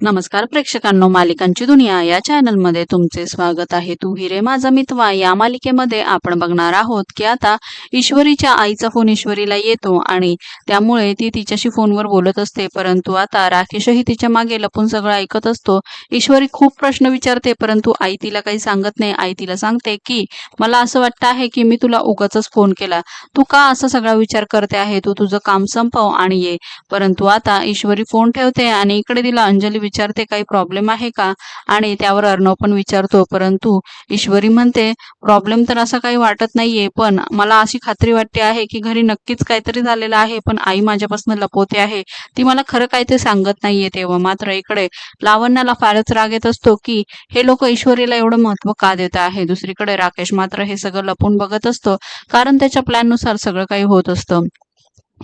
नमस्कार प्रेक्षकांनो मालिकांची दुनिया या चॅनलमध्ये तुमचे स्वागत आहे. तू हिरे माझा मितवा. या मालिकेमध्ये आपण बघणार आहोत की आता ईश्वरीच्या आईचा फोन ईश्वरीला येतो आणि त्यामुळे ती तिच्याशी फोनवर बोलत असते. परंतु आता राकेशही तिच्यामागे लपून सगळं ऐकत असतो. ईश्वरी खूप प्रश्न विचारते परंतु आई तिला काही सांगत नाही. आई तिला सांगते की मला असं वाटतं आहे की मी तुला उगाच फोन केला. तू का असा सगळा विचार करते आहे? तू तुझं काम संपव आणि ये. परंतु आता ईश्वरी फोन ठेवते आणि इकडे तिला अंजली विचारते काही प्रॉब्लेम आहे का? आणि त्यावर अर्णव पण विचारतो परंतु ईश्वरी म्हणते प्रॉब्लेम तर असा काही वाटत नाहीये पण मला अशी खात्री वाटते आहे की घरी नक्कीच काहीतरी झालेलं आहे पण आई माझ्यापासून लपवते आहे. ती मला खरं काय ते सांगत नाहीये तेव्हा. मात्र इकडे लावण्याला फारच राग येत असतो की हे लोक ईश्वरीला एवढं महत्त्व का देत आहे? दुसरीकडे राकेश मात्र हे सगळं लपून बघत असतो कारण त्याच्या प्लॅननुसार सगळं काही होत असतं.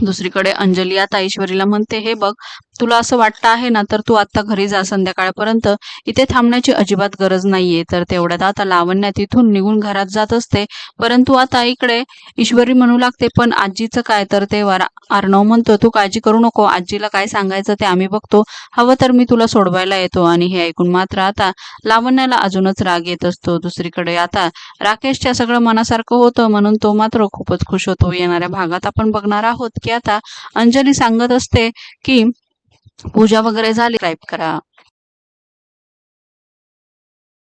दुसरीकडे अंजली आता ईश्वरीला म्हणते हे बघ तुला असं वाटतं आहे ना तर तू आता घरी जा संध्याकाळपर्यंत. इथे थांबण्याची अजिबात गरज नाहीये. तर तेवढ्यात आता लावण्या तिथून निघून घरात जात असते. परंतु आता इकडे ईश्वरी म्हणू लागते पण आजीचं काय? तर ते वर अर्णव म्हणतो तू काळजी करू नको. आजीला काय सांगायचं ते आम्ही बघतो. हवं तर मी तुला सोडवायला येतो. आणि हे ऐकून मात्र आता लावण्याला अजूनच राग येत असतो. दुसरीकडे आता राकेशच्या सगळं मनासारखं होतं म्हणून तो मात्र खूपच खुश होतो. येणाऱ्या भागात आपण बघणार आहोत की आता अंजली सांगत असते की पूजा वगैरे झाली टाईप करा.